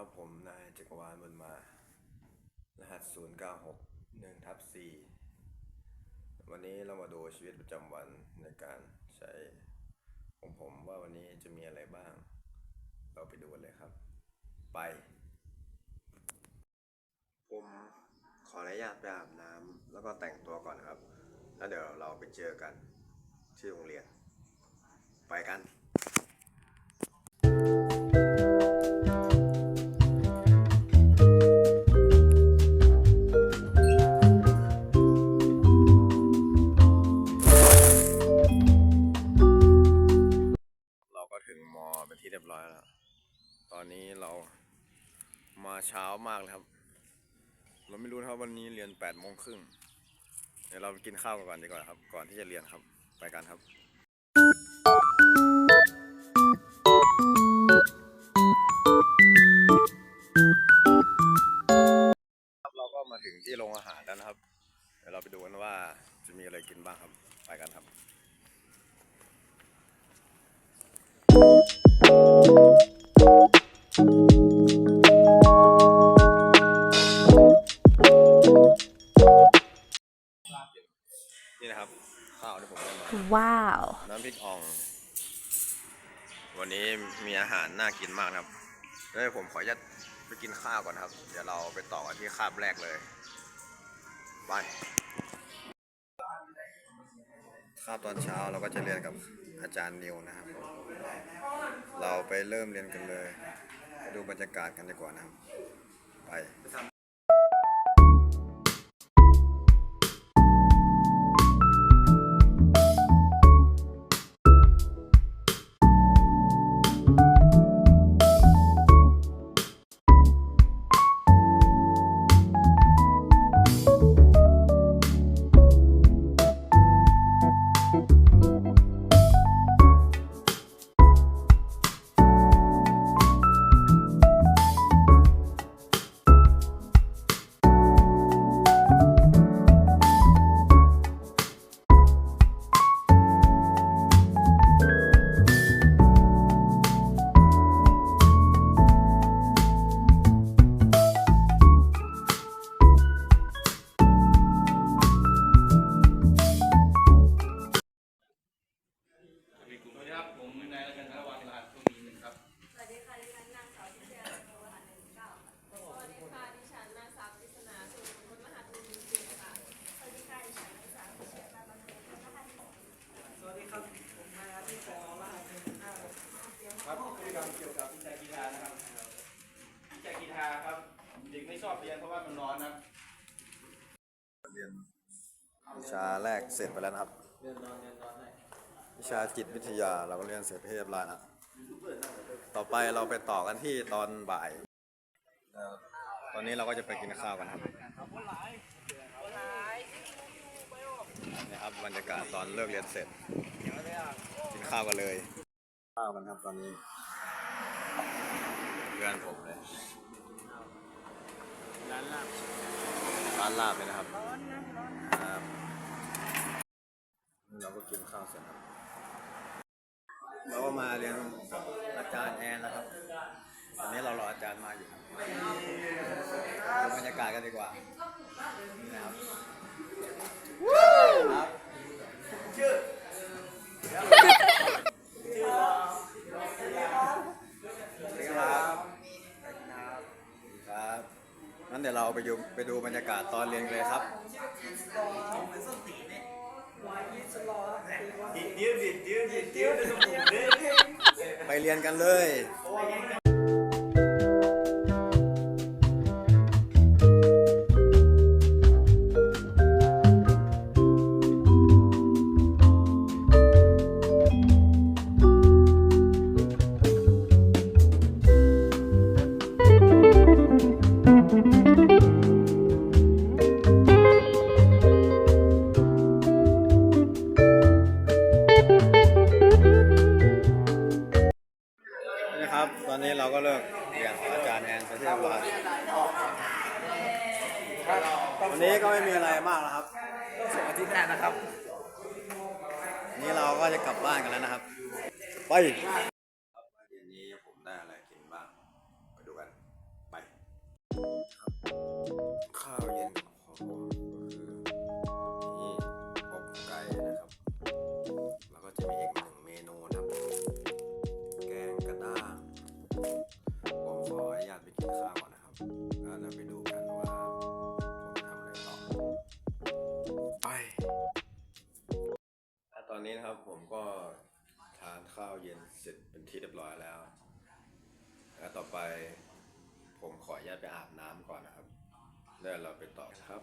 ครับผมนายจักรวาลบุญมา รหัส 0 9 6 1ทับ4วันนี้เรามาดูชีวิตประจำวันในการใช้ของผมว่าวันนี้จะมีอะไรบ้าง เราไปดูกันเลยครับ ไป ผมขออนุญาตไปอาบน้ำแล้วก็แต่งตัวก่อนครับ แล้วเดี๋ยวเราไปเจอกันที่โรงเรียน ไปกัน อนนี้เรามาเช้ามากเลยครับ เราไม่รู้ครับวันนี้เรียน8ปดโมงครึ่งเดี๋ยวเราไปกินข้าวกันก่อนดีกว่าครับ ก่อนที่จะเรียนครับ ไปกันครับครับ เราก็มาถึงที่โรงอาหารแล้วนะครับ เดี๋ยวเราไปดูกันว่าจะมีอะไรกินบ้างครับ ไปกันครับ นี่นะครับ ข้าวที่ผมได้มาว้าว น้ำพริกอ่อง วันนี้มีอาหารน่ากินมากนะครับเดี๋ยวผมขออนุญาตไปกินข้าวก่อนนะครับ เดี๋ยวเราไปต่อกันที่คาบแรกเลย ไปคาบตอนเช้าเราก็จะเรียนกับอาจารย์นิวนะครับ เราไปเริ่มเรียนกันเลย ดูบรรยากาศกันดีกว่านะครับ ไป เกี่ยวกับวิชากีฬานะครับวิชากีฬาครับ เด็กไม่ชอบเรียนเพราะว่ามันร้อนนะครับเรียนวิชาแรกเสร็จไปแล้วนะครับวิชาจิตวิทยาเราก็เรียนเสร็จไปเรียบร้อยแล้วต่อไปเราไปต่อกันที่ตอนบ่ายเอ่อตอนนี้เราก็จะไปกินข้าวกันครับนี่ครับบรรยากาศตอนเลิกเรียนเสร็จ กินข้าวกันเลย ข้าวกันครับตอนนี้เพื่อนผมเลยร้านลาบร้านลาบเลยนะครับครับเราก็กินข้าวเสร็จครับเราก็มาเรียนกับอาจารย์แอนนะครับตอนนี้เรารออาจารย์มาอยู่ครับดูบรรยากาศกันดีกว่า ดี๋ยวเราไปดูไปดูบรรยากาศตอนเรียนกันเลยครับ ไปเรียนกันเลย วันนี้ก็ไม่มีอะไรมากแล้วครับส่งอาทิตย์หน้านะครับวันนี้เราก็จะกลับบ้านกันแล้วนะครับ ไปเย็นนี้ผมได้อะไรกินบ้าง ไปดูกันข้าวเย็นของ อนนี้นะครับผมก็ทานข้าวเย็นเสร็จเป็นที่เรียบร้อยแล้วแล้วต่อไปผมขออนุญาตไปอาบน้ำก่อนนะครับ แล้วเราไปต่อครับ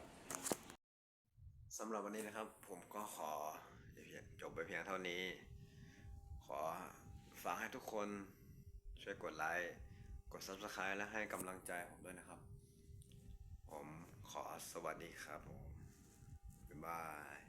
สำหรับวันนี้นะครับ ผมก็ขอจบไปเพียงเท่านี้ ขอฝากให้ทุกคนช่วยกดไลค์ กด subscribe และให้กำลังใจผมด้วยนะครับ ผมขอสวัสดีครับผมบ๊ายบาย